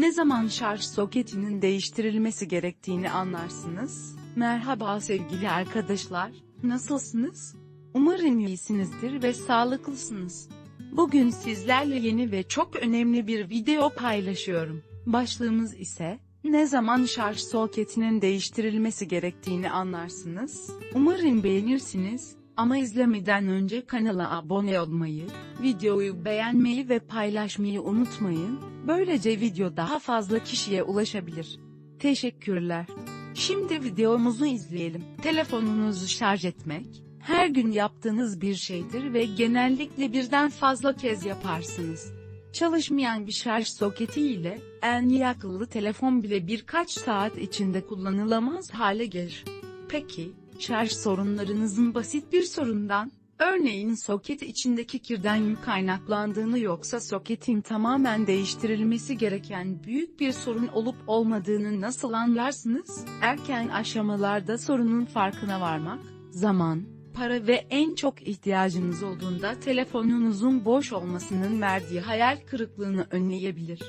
Ne zaman şarj soketinin değiştirilmesi gerektiğini anlarsınız. Merhaba sevgili arkadaşlar, nasılsınız? Umarım iyisinizdir ve sağlıklısınız. Bugün sizlerle yeni ve çok önemli bir video paylaşıyorum. Başlığımız ise, ne zaman şarj soketinin değiştirilmesi gerektiğini anlarsınız. Umarım beğenirsiniz. Ama izlemeden önce kanala abone olmayı, videoyu beğenmeyi ve paylaşmayı unutmayın. Böylece video daha fazla kişiye ulaşabilir. Teşekkürler. Şimdi videomuzu izleyelim. Telefonunuzu şarj etmek, her gün yaptığınız bir şeydir ve genellikle birden fazla kez yaparsınız. Çalışmayan bir şarj soketi ile, en iyi akıllı telefon bile birkaç saat içinde kullanılamaz hale gelir. Peki, şarj sorunlarınızın basit bir sorundan, örneğin soket içindeki kirden kaynaklandığını yoksa soketin tamamen değiştirilmesi gereken büyük bir sorun olup olmadığını nasıl anlarsınız? Erken aşamalarda sorunun farkına varmak, zaman, para ve en çok ihtiyacınız olduğunda telefonunuzun boş olmasının verdiği hayal kırıklığını önleyebilir.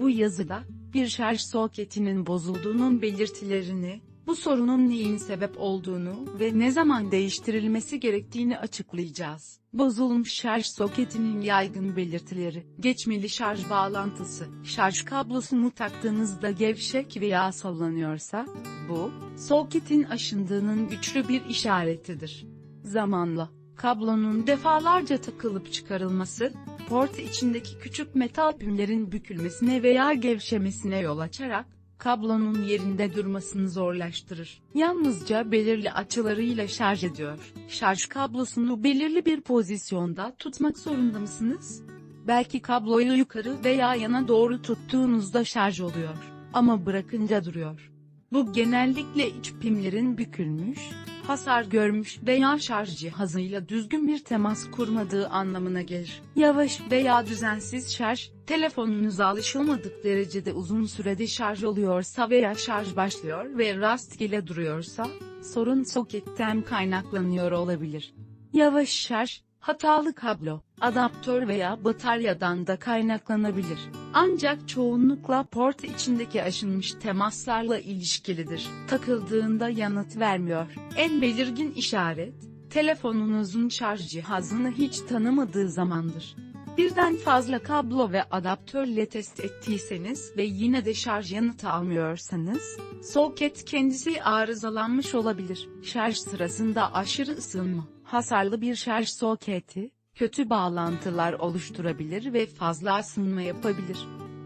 Bu yazıda, bir şarj soketinin bozulduğunun belirtilerini, bu sorunun neyin sebep olduğunu ve ne zaman değiştirilmesi gerektiğini açıklayacağız. Bozulmuş şarj soketinin yaygın belirtileri, geçmeli şarj bağlantısı, şarj kablosunu taktığınızda gevşek veya sallanıyorsa, bu, soketin aşındığının güçlü bir işaretidir. Zamanla, kablonun defalarca takılıp çıkarılması, port içindeki küçük metal pimlerin bükülmesine veya gevşemesine yol açarak, kablonun yerinde durmasını zorlaştırır. Yalnızca belirli açılarıyla şarj ediyor. Şarj kablosunu belirli bir pozisyonda tutmak zorunda mısınız? Belki kabloyu yukarı veya yana doğru tuttuğunuzda şarj oluyor. Ama bırakınca duruyor. Bu genellikle iç pimlerin bükülmüş, hasar görmüş veya şarj cihazıyla düzgün bir temas kurmadığı anlamına gelir. Yavaş veya düzensiz şarj, telefonunuza alışılmadık derecede uzun sürede şarj oluyorsa veya şarj başlıyor ve rastgele duruyorsa, sorun soketten kaynaklanıyor olabilir. Yavaş şarj, hatalı kablo, adaptör veya bataryadan da kaynaklanabilir. Ancak çoğunlukla port içindeki aşınmış temaslarla ilişkilidir. Takıldığında yanıt vermiyor. En belirgin işaret, telefonunuzun şarj cihazını hiç tanımadığı zamandır. Birden fazla kablo ve adaptörle test ettiyseniz ve yine de şarj yanıtı almıyorsanız, soket kendisi arızalanmış olabilir. Şarj sırasında aşırı ısınma, hasarlı bir şarj soketi, kötü bağlantılar oluşturabilir ve fazla ısınma yapabilir.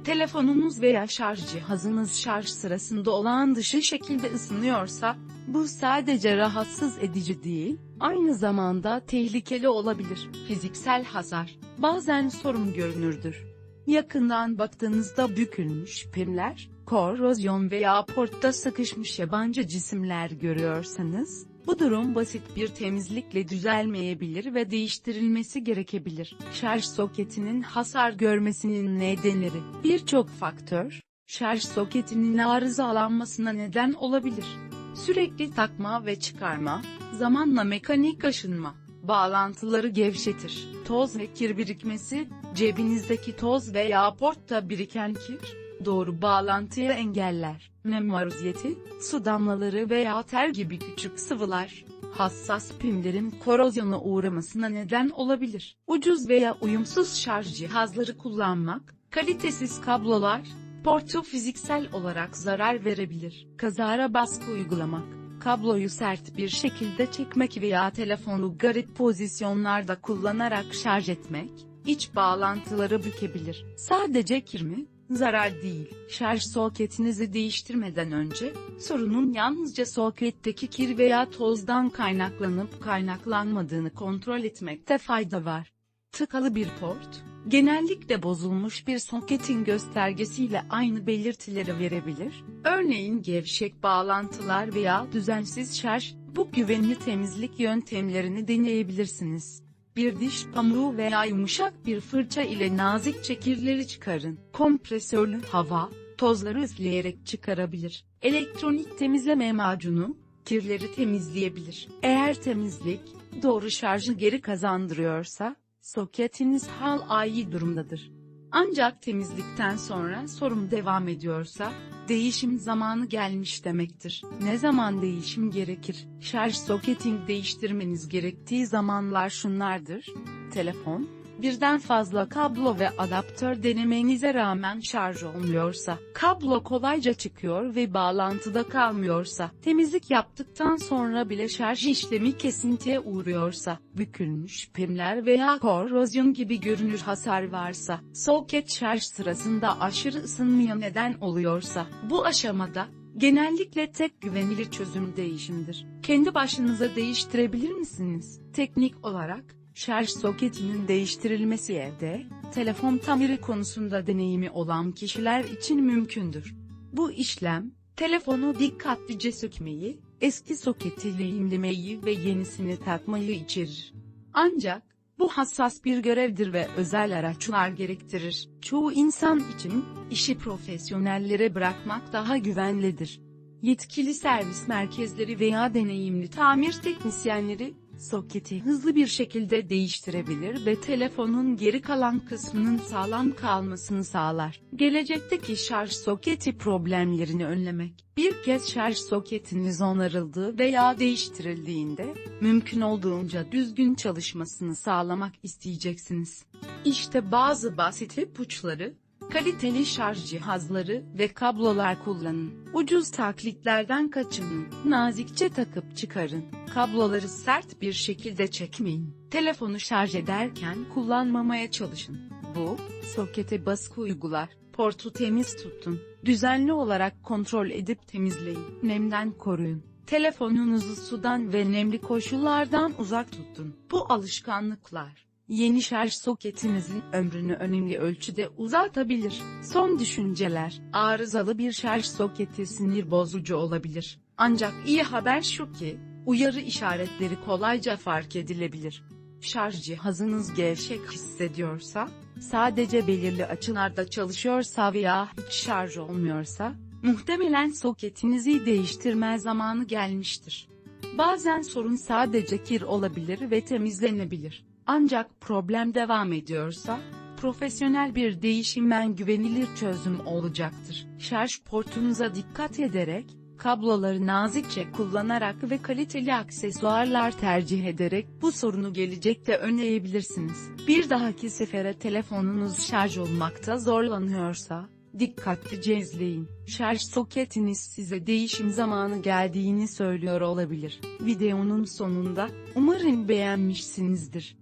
Telefonunuz veya şarj cihazınız şarj sırasında olağan dışı şekilde ısınıyorsa, bu sadece rahatsız edici değil, aynı zamanda tehlikeli olabilir. Fiziksel hasar, bazen sorun görünürdür. Yakından baktığınızda bükülmüş pimler, korozyon veya portta sıkışmış yabancı cisimler görüyorsanız, bu durum basit bir temizlikle düzelmeyebilir ve değiştirilmesi gerekebilir. Şarj soketinin hasar görmesinin nedenleri Birçok faktör, şarj soketinin arızalanmasına neden olabilir. Sürekli takma ve çıkarma, zamanla mekanik aşınma, bağlantıları gevşetir. Toz ve kir birikmesi, cebinizdeki toz veya portta biriken kir, doğru bağlantıyı engeller. Nem maruziyeti, su damlaları veya ter gibi küçük sıvılar, hassas pimlerin korozyona uğramasına neden olabilir. Ucuz veya uyumsuz şarj cihazları kullanmak, kalitesiz kablolar, portu fiziksel olarak zarar verebilir. Kazara baskı uygulamak, kabloyu sert bir şekilde çekmek veya telefonu garip pozisyonlarda kullanarak şarj etmek, iç bağlantıları bükebilir. Sadece kir mi? Zarar değil. Şarj soketinizi değiştirmeden önce, sorunun yalnızca soketteki kir veya tozdan kaynaklanıp kaynaklanmadığını kontrol etmekte fayda var. Tıkalı bir port, genellikle bozulmuş bir soketin göstergesiyle aynı belirtileri verebilir. Örneğin gevşek bağlantılar veya düzensiz şarj, bu güvenli temizlik yöntemlerini deneyebilirsiniz. Bir diş pamuğu veya yumuşak bir fırça ile nazikçe kirleri çıkarın. Kompresörlü hava, tozları üfleyerek çıkarabilir. Elektronik temizleme macunu, kirleri temizleyebilir. Eğer temizlik, doğru şarjı geri kazandırıyorsa, soketiniz hal iyi durumdadır. Ancak temizlikten sonra sorun devam ediyorsa, değişim zamanı gelmiş demektir. Ne zaman değişim gerekir? Şarj soketini değiştirmeniz gerektiği zamanlar şunlardır. Telefon, birden fazla kablo ve adaptör denemenize rağmen şarj olmuyorsa, kablo kolayca çıkıyor ve bağlantıda kalmıyorsa, temizlik yaptıktan sonra bile şarj işlemi kesintiye uğruyorsa, bükülmüş pimler veya korozyon gibi görünür hasar varsa, soket şarj sırasında aşırı ısınmaya neden oluyorsa, bu aşamada, Genellikle tek güvenilir çözüm değişimdir. Kendi başınıza değiştirebilir misiniz? Teknik olarak, şarj soketinin değiştirilmesi evde, telefon tamiri konusunda deneyimi olan kişiler için mümkündür. Bu işlem, telefonu dikkatlice sökmeyi, eski soketi lehimlemeyi ve yenisini takmayı içerir. Ancak, bu hassas bir görevdir ve özel araçlar gerektirir. Çoğu insan için, işi profesyonellere bırakmak daha güvenlidir. Yetkili servis merkezleri veya deneyimli tamir teknisyenleri, soketi hızlı bir şekilde değiştirebilir ve telefonun geri kalan kısmının sağlam kalmasını sağlar. Gelecekteki şarj soketi problemlerini önlemek, bir kez şarj soketiniz onarıldığı veya değiştirildiğinde, mümkün olduğunca düzgün çalışmasını sağlamak isteyeceksiniz. İşte bazı basit ipuçları, Kaliteli şarj cihazları ve kablolar kullanın. Ucuz taklitlerden kaçının. Nazikçe takıp çıkarın. Kabloları sert bir şekilde çekmeyin. Telefonu şarj ederken kullanmamaya çalışın. Bu, sokete baskı uygular. Portu temiz tutun. Düzenli olarak kontrol edip temizleyin. Nemden koruyun. Telefonunuzu sudan ve nemli koşullardan uzak tutun. Bu alışkanlıklar, yeni şarj soketinizin ömrünü önemli ölçüde uzatabilir. Son düşünceler, arızalı bir şarj soketi sinir bozucu olabilir. Ancak iyi haber şu ki, uyarı işaretleri kolayca fark edilebilir. Şarj cihazınız gevşek hissediyorsa, sadece belirli açılarda çalışıyorsa veya hiç şarj olmuyorsa, muhtemelen soketinizi değiştirme zamanı gelmiştir. Bazen sorun sadece kir olabilir ve temizlenebilir. Ancak problem devam ediyorsa, profesyonel bir değişimen güvenilir çözüm olacaktır. Şarj portunuza dikkat ederek, kabloları nazikçe kullanarak ve kaliteli aksesuarlar tercih ederek bu sorunu gelecekte önleyebilirsiniz. Bir dahaki sefere telefonunuz şarj olmakta zorlanıyorsa, dikkatlice izleyin. Şarj soketiniz size değişim zamanı geldiğini söylüyor olabilir. Videonun sonunda, umarım beğenmişsinizdir.